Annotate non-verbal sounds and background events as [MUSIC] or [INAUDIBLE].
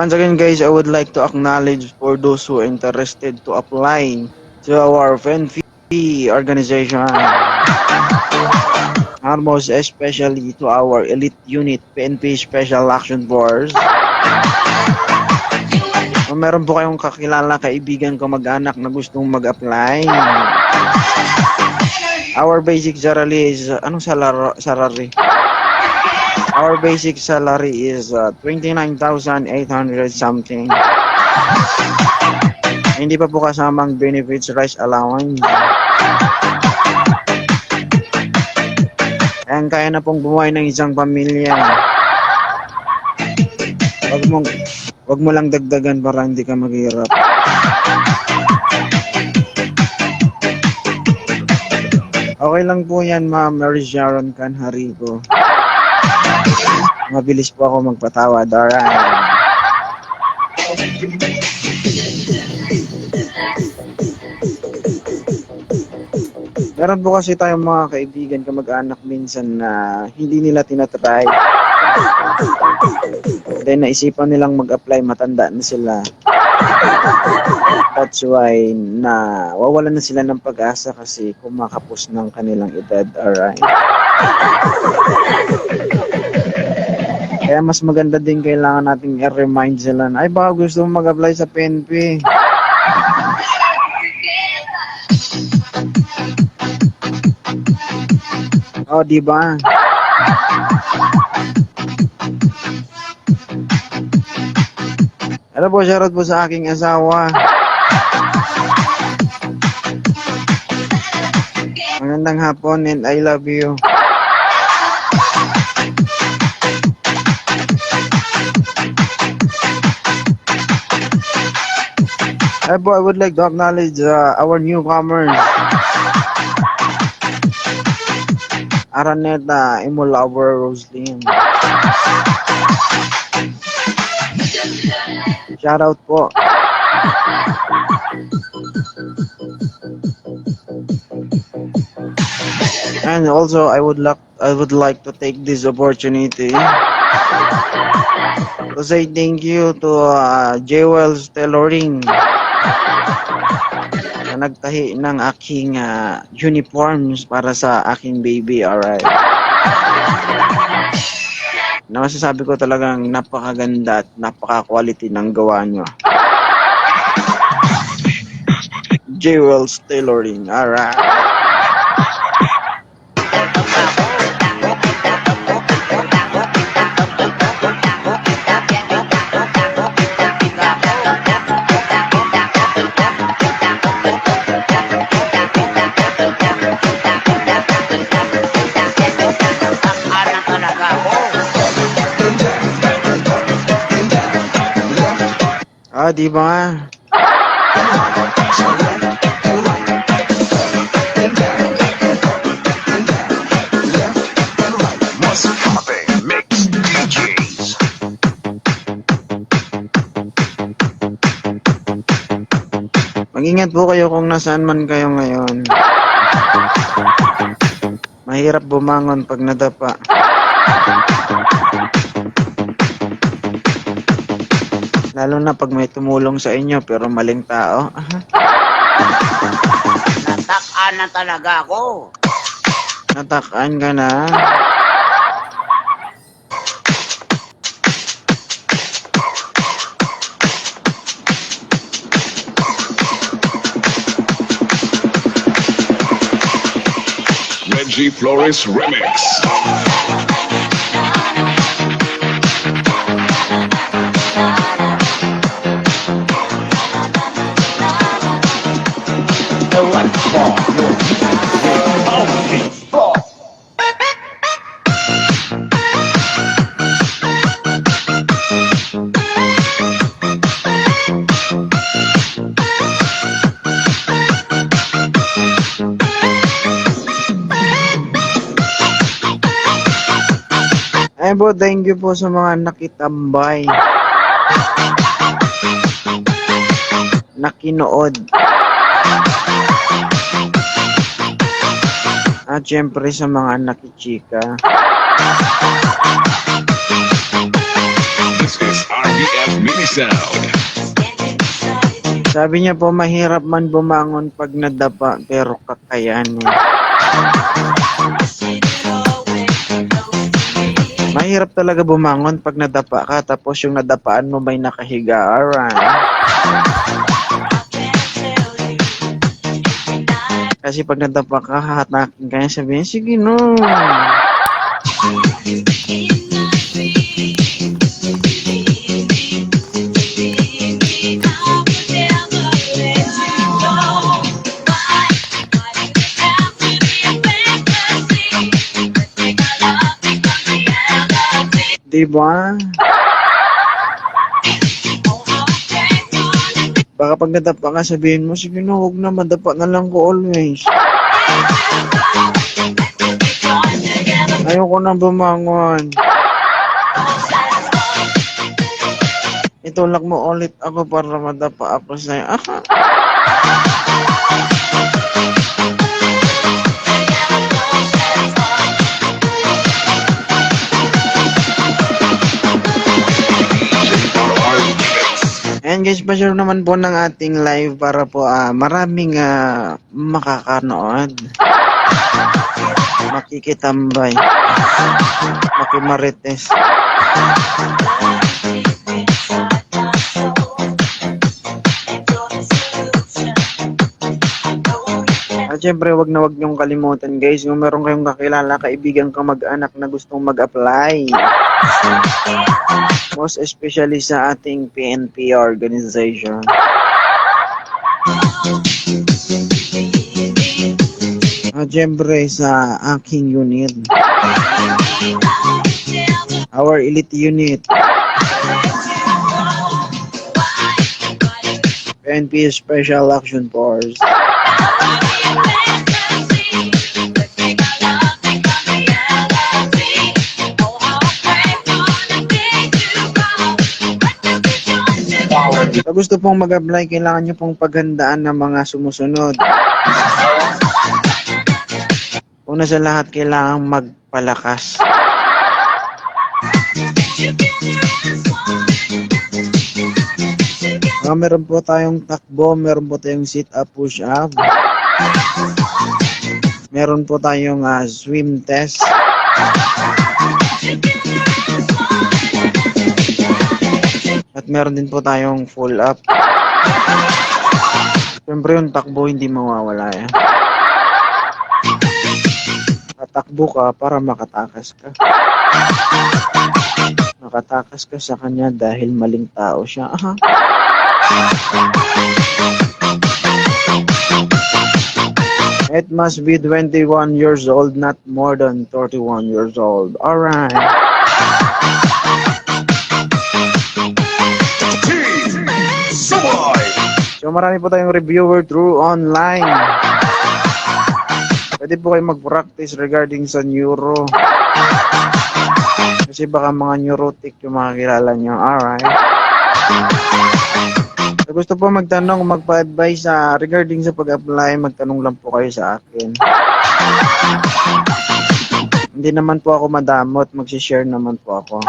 Once again guys, I would like to acknowledge for those who are interested to apply to our FNP organization. And most especially to our elite unit, PNP Special Action Force. Kung meron po kayong kakilala, kaibigan ko, mag-anak na gustong mag-apply. Our basic salary is, anong salary? salary? Our basic salary is uh, 29,800 something. Hindi pa po kasamang benefits rice allowance. Ayan, kaya na pong bumuhay ng isang pamilya. Wag mong, wag mo lang dagdagan para hindi ka maghirap. Okay lang po yan, Ma'am Mary Sharon Canharico. Mabilis po ako magpatawad. Alright. Meron po kasi tayong mga kaibigan, kamag-anak minsan na hindi nila tinatry. Then naisipan nilang mag-apply, matanda na sila. That's why na wawalan na sila ng pag-asa kasi kumakapos ng kanilang edad. Alright. Kaya mas maganda din kailangan nating i-remind sila na, ay baka gusto mo mag-apply sa PNP. Oh, di ba? Ano po, shoutout po sa aking asawa. Magandang hapon and I love you. Po, I would like to acknowledge uh, our newcomers. Araneta Imulawer Roslyn. Shout out po. And also I would like I would like to take this opportunity to say thank you to uh, Jewels Tailoring na nagtahi ng aking ah, uniforms para sa aking baby, alright. Na masasabi ko talagang napakaganda at napaka-quality ng gawa nyo. Jewels Tailoring, alright. Ah, di ba nga? Mag-ingat po kayo kung nasaan man kayo ngayon. Mahirap bumangon pag nadapa. Lalo na pag may tumulong sa inyo pero maling tao. Aha. Natakaan na talaga ako. Natakaan ka na. Reggie Flores Remix. Ay po, thank you po sa mga nakitambay. Nakinood. At syempre sa mga nakichika. This is our DF Mini Sound. Sabi niya po, mahirap man bumangon pag nadapa, pero kakayanin. Mahirap talaga bumangon pag nadapa ka, tapos yung nadapaan mo may nakahiga. Alright. Kasi pag nadapa ka, hahatakin ka niya, sabihin, sige no. Diba? Baka pag nadapa ka, sabihin mo, sige no, huwag na, madapa na lang ko always. Ayoko nang bumangon. Itulak mo ulit ako para madapa ako sa'yo. Aha. [LAUGHS] And guys, pa-share naman po ng ating live para po ah, maraming ah, makakanood. Makikitambay. Makimarites. At syempre, wag na wag niyong kalimutan guys, kung meron kayong kakilala, kaibigan kamag-anak na gustong mag-apply. Most especially sa ating PNP organization. At syempre sa aking unit. Our elite unit. PNP Special Action Force. Sa gusto pong mag-apply, kailangan nyo pong paghandaan ng mga sumusunod. Una sa lahat, kailangan magpalakas. Ah, meron po tayong takbo, meron po tayong sit-up, push-up. Meron po tayong ah, swim test. At meron din po tayong full up. Siyempre yung takbo hindi mawawala yan. Tatakbo ka para makatakas ka. Makatakas ka sa kanya dahil maling tao siya. Aha. It must be 21 years old, not more than 31 years old. Alright. So marami po tayong reviewer through online. Pwede po kayo mag-practice regarding sa neuro. Kasi baka mga neurotic yung mga kilala nyo. Alright. So gusto po magtanong, magpa-advise sa regarding sa pag-apply, magtanong lang po kayo sa akin. Hindi naman po ako madamot, magsishare naman po ako.